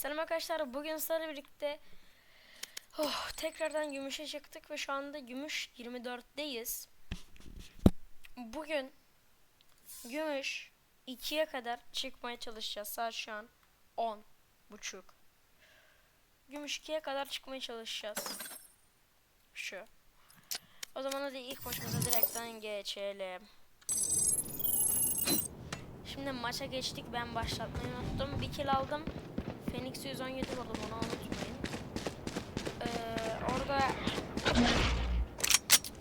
Selam arkadaşlar. Bugün sizlerle birlikte oh, tekrardan gümüşe çıktık ve şu anda gümüş 24'teyiz. Bugün gümüş 2'ye kadar çıkmaya çalışacağız. Saat şu an 10 buçuk. Gümüş 2'ye kadar çıkmaya çalışacağız. Şu. O zaman hadi ilk maçımıza direkten geçelim. Şimdi maça geçtik. Ben başlatmayı unuttum. Bir kill aldım. Phoenix 117 vurdum onu unutmayın. Ee, orada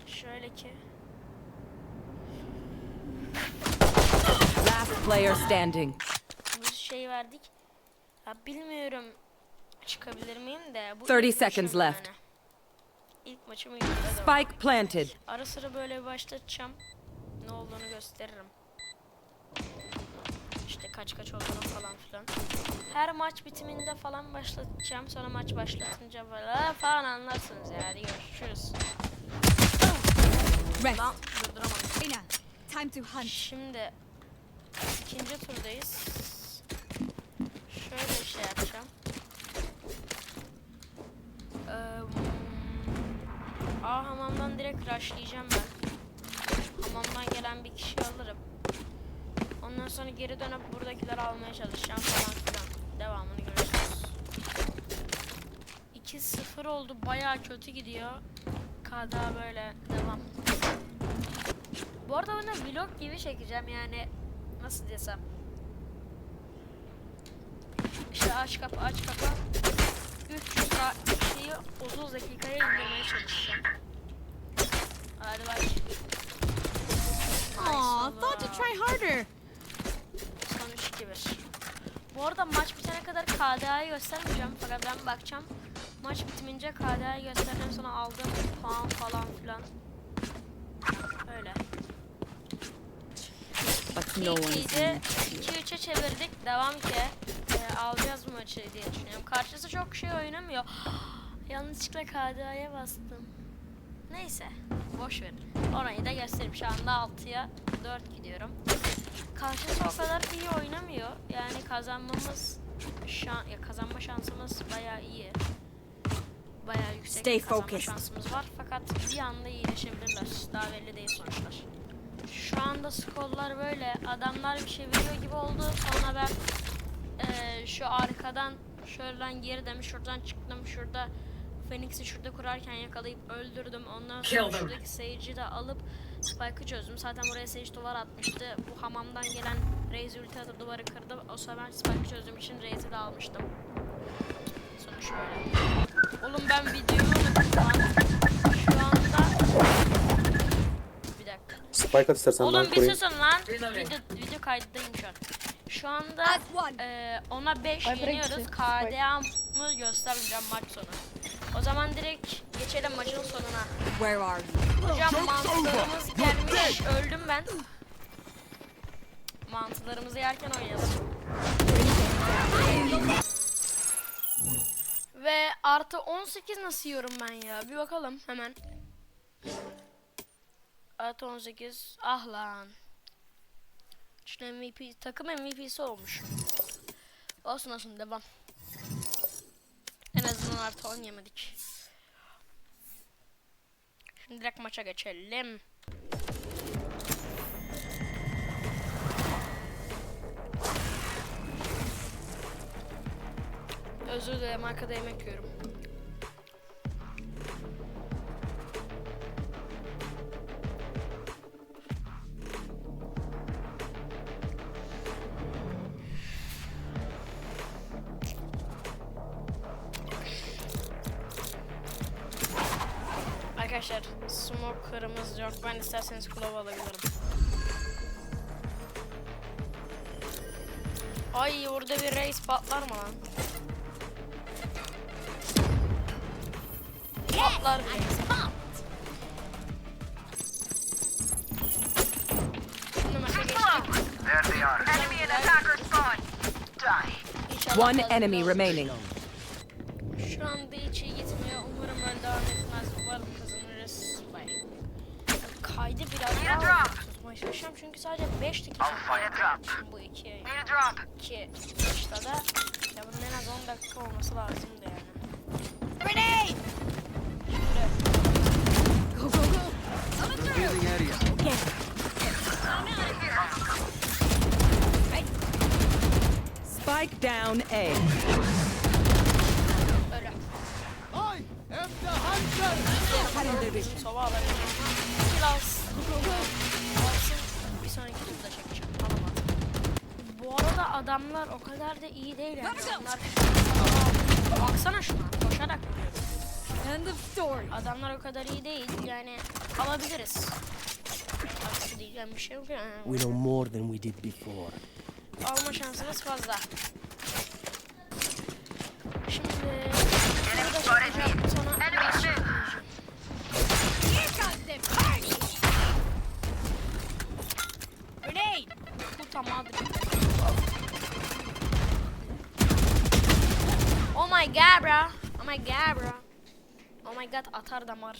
şöyle ki Last player standing. bu şey verdik. Ya bilmiyorum çıkabilir miyim de. Bu 30 ilk seconds maçım left. yani. İlk maçımı yürüdüm. Spike planted. Ara sıra böyle bir başlatacağım. Ne olduğunu gösteririm. İşte kaç kaç olduğunu falan filan. Her maç bitiminde falan başlatacağım. Sonra maç başlatınca böyle falan anlarsınız ya. Hadi görüşürüz. Lan durduramadım. Time to hunt. Şimdi ikinci turdayız. Şöyle şey yapacağım. Ee, A hamamdan direkt rushlayacağım ben. Hamamdan gelen bir kişi alırım. Ondan sonra geri dönüp buradakileri almaya çalışacağım falan filan. Devamını görürsünüz. 2-0 oldu. Bayağı kötü gidiyor. Kada böyle devam. Bu arada bunu vlog gibi çekeceğim yani nasıl desem. İşte aç kapa aç kapa 300 saat şeyi 30 dakikaya indirmeye çalışacağım. Hadi bak. Aw, thought to try harder. Son 3 2 1. Bu arada maç bitene kadar KDA'yı göstermeyeceğim fakat ben bakacağım. Maç bitimince KDA'yı göstereceğim sonra aldığım puan falan filan. Öyle. But no one is 2-2'de 2-3'e çevirdik. Devam ki. Ee, alacağız bu maçı diye düşünüyorum. Karşısı çok şey oynamıyor. Yanlışlıkla KDA'ya bastım. Neyse. Boş ver. Orayı da göstereyim. Şu anda 6'ya 4 gidiyorum. Karşısı o kadar iyi oynamıyor. Yani kazanmamız şan ya kazanma şansımız bayağı iyi. Bayağı yüksek Stay kazanma focused. şansımız var. Fakat bir anda iyileşebilirler. Daha belli değil sonuçlar. Şu anda skorlar böyle. Adamlar bir şey veriyor gibi oldu. Sonra ben eee, şu arkadan şuradan geri demiş şuradan çıktım. Şurada Phoenix'i şurada kurarken yakalayıp öldürdüm. Ondan sonra şuradaki Sage'i de alıp Spike'ı çözdüm. Zaten buraya Sage duvar atmıştı. Bu hamamdan gelen Raze ulti atıp duvarı kırdı. O sefer ben Spike'ı çözdüğüm için Raze'i de almıştım. Sonuç böyle. Oğlum ben videoyu unuttum lan. Şu anda... Bir dakika. Spike at istersen ben Oğlum bir koruyayım. susun lan. Video, video kayıttayım şu an. Şu anda eee, ona 5 Ay, bırak yeniyoruz. KDA'mı göstermeyeceğim maç sonu. O zaman direkt geçelim maçın sonuna. Where are you? Hocam mantılarımız gelmiş. Öldüm ben. Mantılarımızı yerken oynayalım. Ve artı 18 nasıl yiyorum ben ya? Bir bakalım hemen. Artı 18. Ah lan. Şu MVP, takım MVP'si olmuş. Olsun olsun devam. Artı 10 yemedik. Şimdi direkt maça geçelim. Özür dilerim arkada yemek yiyorum. İsterseniz klov alabilirim. Ay orada bir reis patlar mı lan? Patlar reis. One enemy remaining. Şu anda hiç biraz daha drop. tutmaya çalışacağım çünkü sadece 5 dakika drop. bu iki Need a drop. iki maçta da ya bunun en az 10 dakika olması lazımdı yani. Grenade! Go, go, go! Through! Spike down A. Öyle. I am the hunter! Sova alabilirim. Sonraki turda çekeceğim. Alamadım. Bu arada adamlar o kadar da iyi değil yani. Baksana şuna. Koşarak. End of story. Adamlar o kadar iyi değil. Yani alabiliriz. Aksi diyeceğim bir şey yok yani. We know more than we did before. Alma şansımız fazla. Şimdi... Burada god bro. Oh my god atar damar.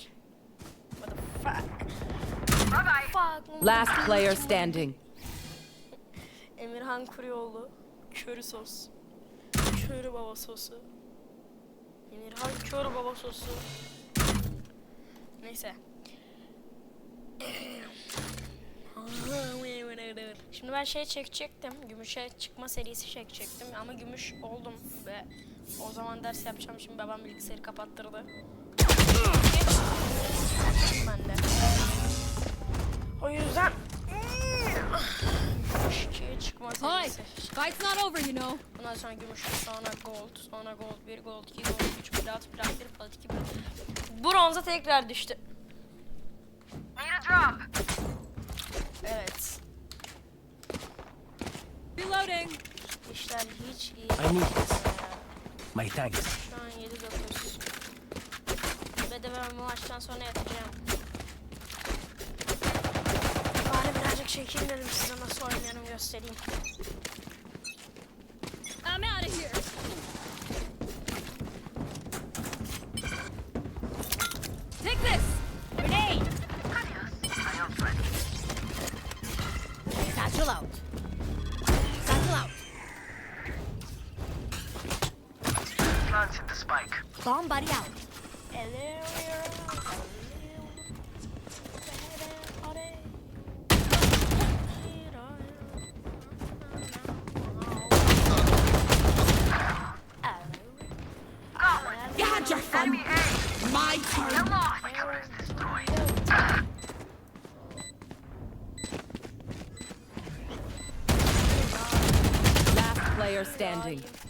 What the fuck? Bye bye. Fuck. Last player standing. Emirhan Kuryoğlu. Köri sos. Köri baba sosu. Emirhan kör baba sosu. Neyse. Şimdi ben şey çekecektim. Gümüşe çıkma serisi çekecektim ama gümüş oldum ve o zaman ders yapacağım. Şimdi babam bilgisayarı kapattırdı. Ben de. O yüzden serisi. Fight's not over, you know. Bundan sonra gümüş, sonra gold, sonra gold 1, gold 2, gold 3, plat, plat 1, plat 2, plat. Bronza tekrar düştü. Need a drop. Evet. Reloading. İşler hiç iyi. I need this. My thanks. Şu an 7 9. Ve de sonra yatacağım. Bari birazcık çekeyim dedim size nasıl oynuyorum göstereyim. Standing.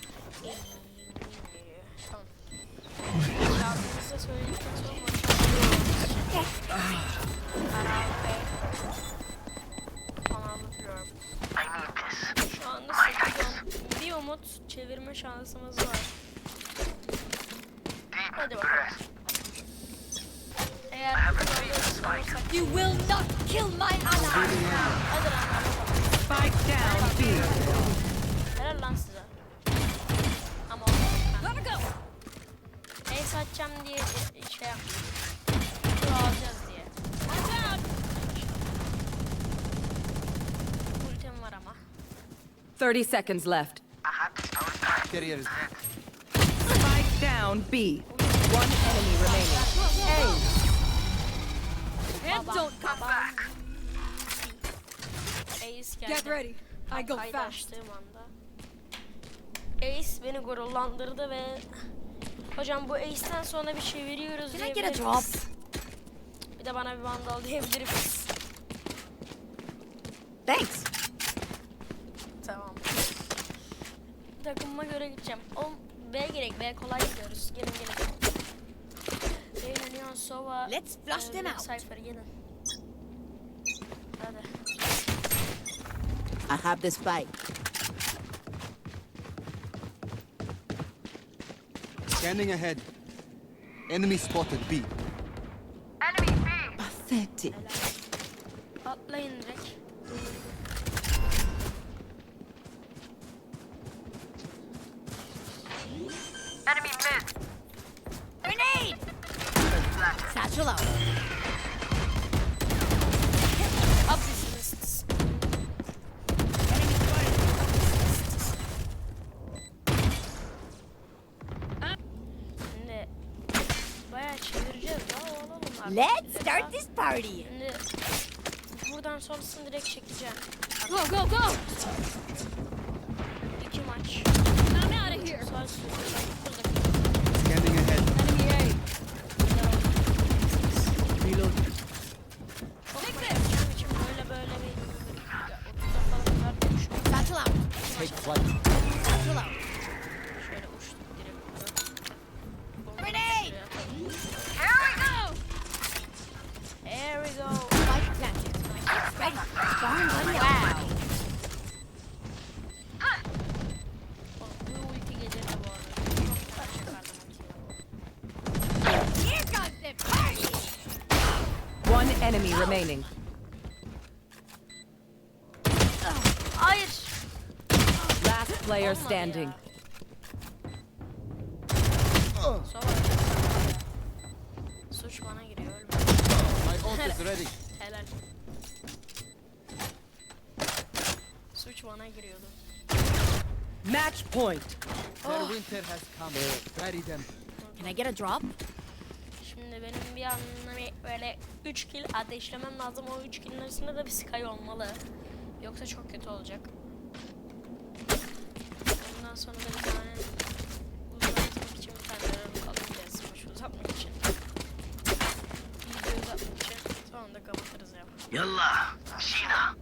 Ace atacağım diye şey yaptım. Alacağız diye. Ultim var ama. 30 seconds left. Carrier is Spike down B. One enemy remaining. And don't come back. Ace geldi. Get ready. I go fast. Ace beni gururlandırdı ve Hocam bu Ace'ten sonra bir çeviriyoruz Can I get a drop? miyiz? Bir de bana bir vandal diyebilir miyiz? Thanks. Tamam. Takımıma göre gideceğim. Oğlum B gerek. B kolay gidiyoruz. Gelin gelin. Gelin Leon Sova. Let's flush e, them out. Cypher gelin. Hadi. I have the spike. Scanning ahead. Enemy spotted B. Enemy B. Pathetic. Atlayın direkt. Enemy mid. Grenade. Satchel out. Start this party. Şimdi buradan sonrasını direkt çekeceğim. Go, go, go. İki maç. I'm out of here. Enemy remaining. Hayır. Last player Olmadı standing. ya. Sonra Suç bana giriyor ölme. My ult is ready. Helal. Suç bana giriyordu. Match point. Their winter has come. Bury them. Can I get a drop? Şimdi benim bir anlamı böyle 3 kill ateşlemem lazım. O 3 killin arasında da bir sky olmalı. Yoksa çok kötü olacak. Ondan sonra da bir tane uzatmak için bir tane kalın kesmiş uzatmak için. Video uzatmak için. Sonra da kapatırız ya. Yallah. Şina.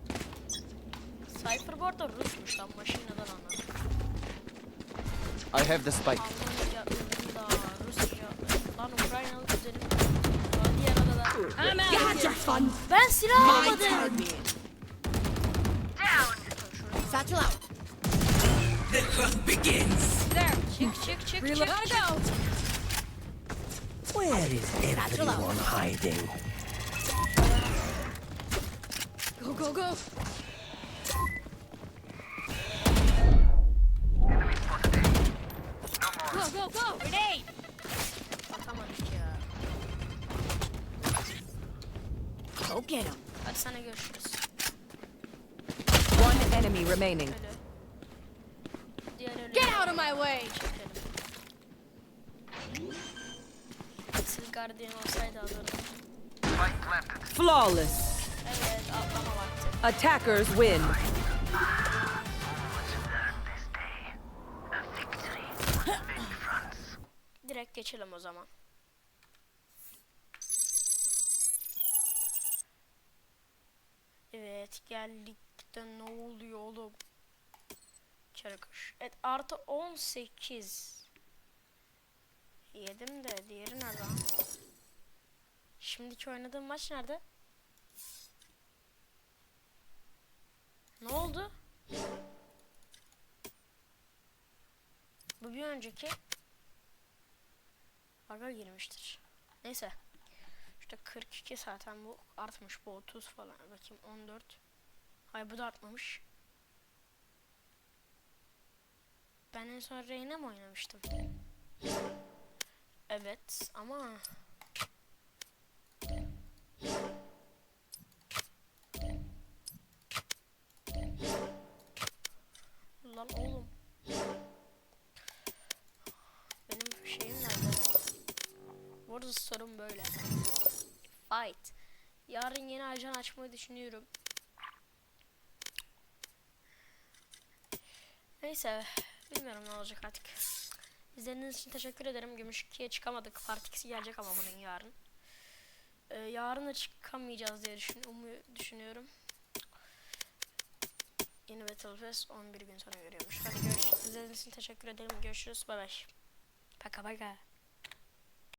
Cypher bu arada Rus'muş lan maşinadan anladım. I have the spike. Da lan Ukraynalı I'm out. You had your fun. Ben silah My almadım. turn. Down! Satchel out. The hunt begins. Çık çık çık Reload. çık. Gotta go. Where is everyone hiding? Go, go, go. Go, go, go. Grenade. Get him. Hadi sana görüşürüz. One enemy remaining. Get out of my way. Çekelim. Siz gardiyan olsaydı alırdım. Flawless. Evet atlama vakti. Attackers win. Direkt geçelim o zaman. Evet geldik ne oluyor oğlum? Çarıkış. Evet artı 18. Yedim de diğeri nerede? Şimdiki oynadığım maç nerede? Ne oldu? Bu bir önceki Aga girmiştir. Neyse. İşte 42 zaten bu artmış bu 30 falan. Bakayım 14. Hayır bu da artmamış. Ben en son Reyna mı oynamıştım? Evet ama Lan oğlum. Benim şeyim nerede? Bu arada sorun böyle. Fight. Yarın yeni ajan açmayı düşünüyorum. Neyse. Bilmiyorum ne olacak artık. İzlediğiniz için teşekkür ederim. Gümüş 2'ye çıkamadık. Part 2'si gelecek ama bunun yarın. Ee, yarın da çıkamayacağız diye düşün düşünüyorum. Yeni Battle Pass 11 gün sonra görüyormuş. Hadi görüşürüz. İzlediğiniz için teşekkür ederim. Görüşürüz. Bay bay. Paka paka.